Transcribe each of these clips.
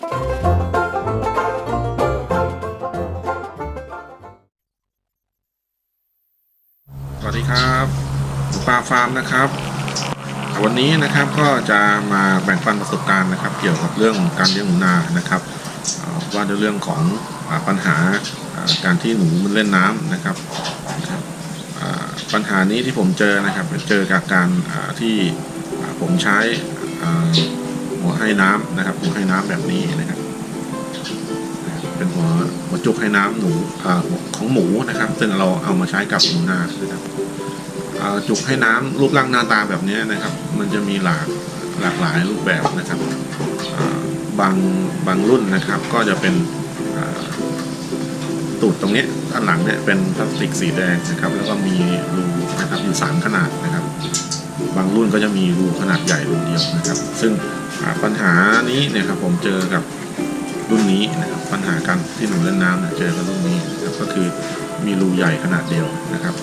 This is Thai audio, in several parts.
สวัสดีครับปลาฟาร์มนะครับ วันนี้นะครับก็จะมาแบ่งปันประสบการณ์นะครับ เกี่ยวกับเรื่องการเลี้ยงหนูนานะครับเอ่อว่าในเรื่องของปัญหาการที่หนูมันเล่นน้ำนะครับนะครับปัญหานี้ที่ผมเจอนะครับเจอกับการที่ผมใช้ หัวให้น้ำนะครับ หัวให้น้ำแบบนี้นะครับ เป็นหัวหัวจุกให้น้ำหนูของหมูนะครับ ซึ่งเราเอามาใช้กับหนูนานะครับจุกให้น้ำรูปร่างหน้าตาแบบนี้นะครับ มันจะมีหลากหลากหลายรูปแบบนะครับบางบางรุ่นนะครับ ก็จะเป็นตูดตรงนี้ด้านหลังเนี่ยเป็นพลาสติกสีแดงนะครับ แล้วก็มีรูนะครับอยู่สามขนาดนะครับ บางรุ่นก็จะมีรูขนาดใหญ่รูเดียวนะครับ ซึ่ง ปัญหานี้เนี่ยครับผมเจอกับรุ่นนี้นะครับปัญหาการที่หนูเล่นน้ำเนี่ยเจอกับรุ่นนี้นะครับก็คือมีรูใหญ่ขนาดเดียวนะครับ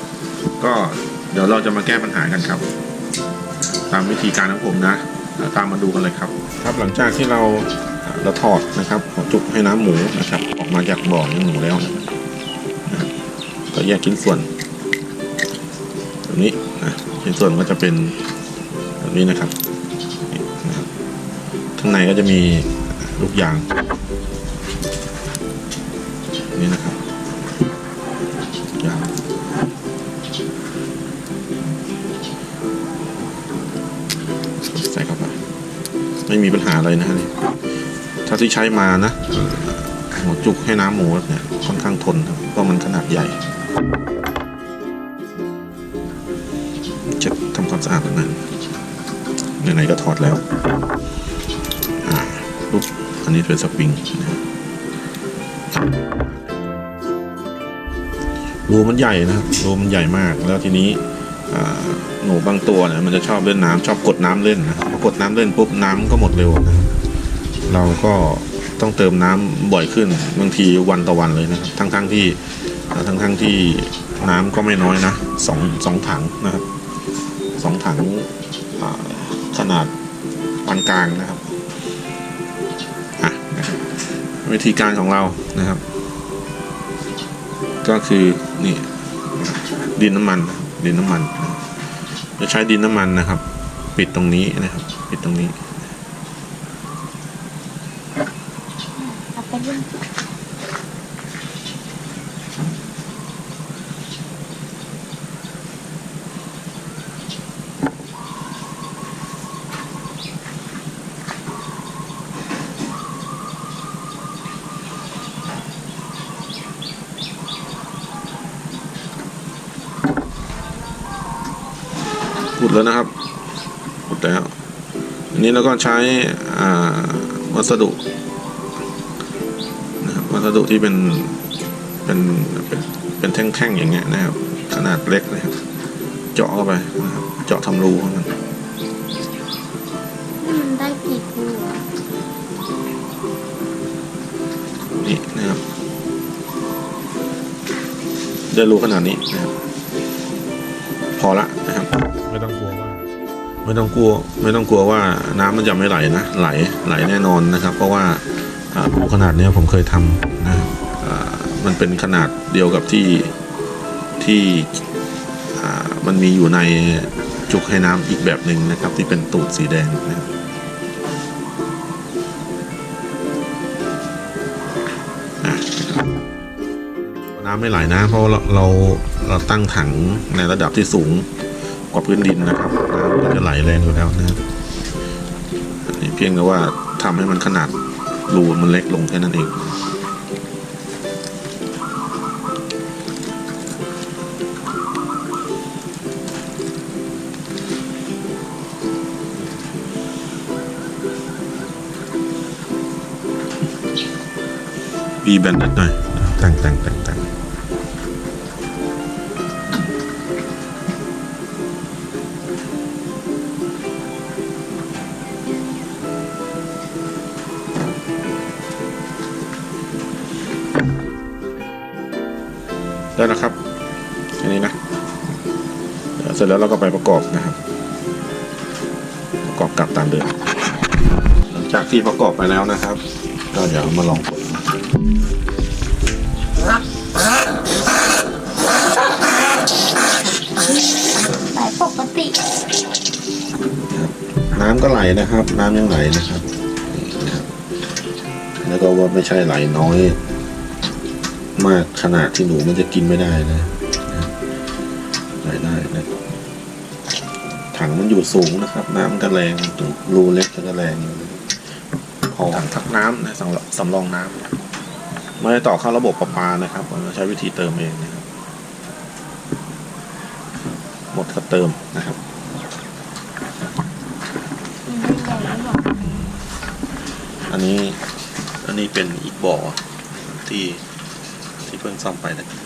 ก็เดี๋ยวเราจะมาแก้ปัญหากันครับ ตามวิธีการของผมนะตามมาดูกันเลยครับ ครับหลังจากที่เราเราถอดนะครับหัวจุกให้น้ำหมูนะครับ ออกมาจากบ่อเลี้ยงหมูแล้วนะครับก็แยกชิ้นส่วนแบบนี้นะชิ้นส่วนก็จะเป็นแบบนี้นะครับ ข้างในก็จะมีลูกยาง นี่นะครับยางใส่เข้าไปไม่มีปัญหาอะไรนะฮะนี่ถ้าที่ใช้มานะหัวจุกให้น้ำหมูเนี่ยค่อนข้างทนครับเพราะมันขนาดใหญ่เช็ดทำความสะอาดแบบนั้นไหนๆก็ถอดแล้ว อันนี้เป็นสปริงนะรูมันใหญ่นะครับรูมันใหญ่มากแล้วทีนี้หนูบางตัวเนี่ยมันจะชอบเล่นน้ำชอบกดน้ำเล่นนะพอกดน้ำเล่นปุ๊บน้ำก็หมดเร็วนะเราก็ต้องเติมน้ำบ่อยขึ้นบางทีวันต่อวันเลยนะครับทั้งๆทที่ทั้งๆที่น้ำก็ไม่น้อยนะสองสองถังนะครับสองถังขนาดปานกลางนะครับ วิธีการของเรานะครับ ก็คือนี่ดินน้ำมันดินน้ำมัน จะใช้ดินน้ำมันนะครับ ปิดตรงนี้นะครับ ปิดตรงนี้ อาไปเล่นขุดแล้วนะครับขุดแล้วอันนี้เราก็ใช้อ่าวัสดุนะครับวัสดุที่เป็นเป็นเป็นเป็นแท่งๆอย่างเงี้ยนะครับ ขนาดเล็กนะครับ เจาะเข้าไปนะครับเจาะทำรูให้มันมันได้กี่คู่อะนี่นะครับได้รูขนาดนี้นะครับ พอละนะครับ ไม่ต้องกลัวไม่ต้องกลัวว่าน้ำมันจะไม่ไหลนะไหลไหลแน่นอนนะครับ เพราะว่าอ่ารูขนาดนี้ผมเคยทำนะมันเป็นขนาดเดียวกับที่ที่มันมีอยู่ในจุกให้น้ำอีกแบบหนึ่งนะครับ ที่เป็นตูดสีแดงนะครับนะครับน้ำไม่ไหลนะเพราะเราเราเราตั้งถังในระดับที่สูง กว่าพื้นดินนะครับน้ำก็จะไหลแรงอยู่แล้วนะครับอันนี้เพียงแต่ว่าทำให้มันขนาดรูมันเล็กลงแค่นั้นเองบีแบนนิดหน่อยแต่งแต่งแต่งแต่ง ได้แล้วครับแค่นี้นะเดี๋ยวเสร็จแล้วเราก็ไปประกอบนะครับ ประกอบกลับตามเดิม หลังจากที่ประกอบไปแล้วนะครับผก็เดี๋ยวมาลองกดสายปกติ น้ำก็ไหลนะครับ น้ำยังไหลนะครับนี่นะครับแล้วก็ว่าไม่ใช่ไหลน้อย มากขนาดที่หนูมันจะกินไม่ได้นะนะครับไหลได้นะถังมันอยู่สูงนะครับ น้ำก็แรงรูเล็กก็แรงอยู่พอถังทักน้ำนะสำรสำรองน้ำไม่ได้ต่อเข้าระบบประปานะครับเราใช้วิธีเติมเองนะครับ หมดก็เติมนะครับมันไม่ใหญ่ไม่บอกอันนี้อันนี้เป็นอีกบ่อที่ ที่เพิ่งซ่อมไปนะครับ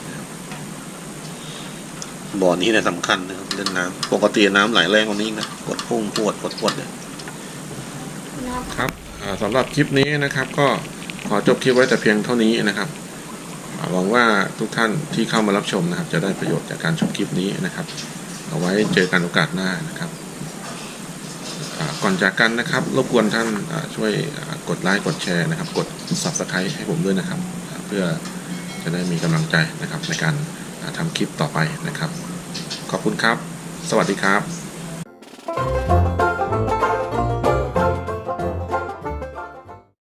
บ่อนี้เนี่ยสำคัญนะครับเรื่องน้ำปกติน้ำไหลแรงกว่านี้นะกดพุ่งพวดพวดพวดเลยครับอ่าสำหรับคลิปนี้นะครับ ก็ขอจบคลิปไว้แต่เพียงเท่านี้นะครับอ่าหวังว่าทุกท่านที่เข้ามารับชมนะครับ จะได้ประโยชน์จากการชมคลิปนี้นะครับ เอาไว้เจอกันโอกาสหน้านะครับอ่าก่อนจากกันนะครับ รบกวนท่านอ่าช่วยอ่ากดไลค์กดแชร์นะครับ กด subscribe ให้ผมด้วยนะครับอ่าเพื่อ จะได้มีกำลังใจนะครับในการอ่าทำคลิปต่อไปนะครับ ขอบคุณครับ สวัสดีครับ